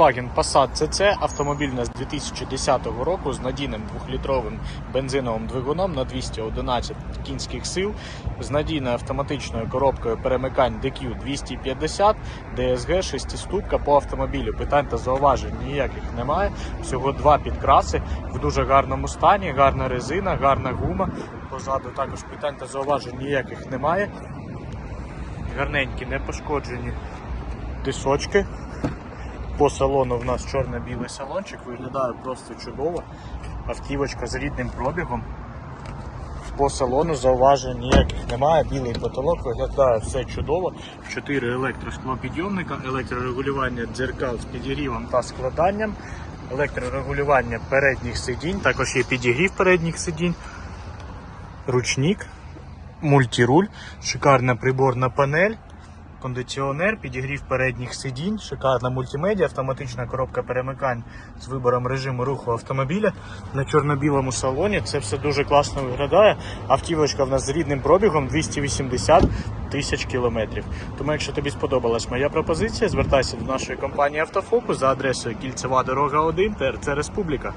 Volkswagen Passat CC автомобіль у нас 2010 року з надійним 2-літровим бензиновим двигуном на 211 кінських сил, з надійною автоматичною коробкою перемикань DQ 250, DSG 6 по автомобілю. Питань та зауважень ніяких немає. Всього два підкраси в дуже гарному стані, гарна резина, гарна гума. Позаду також питань та зауважень ніяких немає. Гарненькі, не пошкоджені дисочки. По салону в нас чорно-білий салончик, виглядає просто чудово. Автівочка з рідним пробігом. По салону зауважень ніяких немає. Білий потолок виглядає все чудово. 4 електросклопідйомника, електрорегулювання дзеркал з підігрівом та складанням, електрорегулювання передніх сидінь, також є підігрів передніх сидінь, ручник, мультируль, шикарна приборна панель кондиціонер, підігрів передніх сидінь, шикарна мультимедіа, автоматична коробка перемикань з вибором режиму руху автомобіля на чорно-білому салоні. Це все дуже класно виглядає. Автівочка в нас з рідним пробігом 280 тисяч кілометрів. Тому, якщо тобі сподобалась моя пропозиція, звертайся до нашої компанії Автофокус за адресою Кільцева дорога 1, ТРЦ Республіка.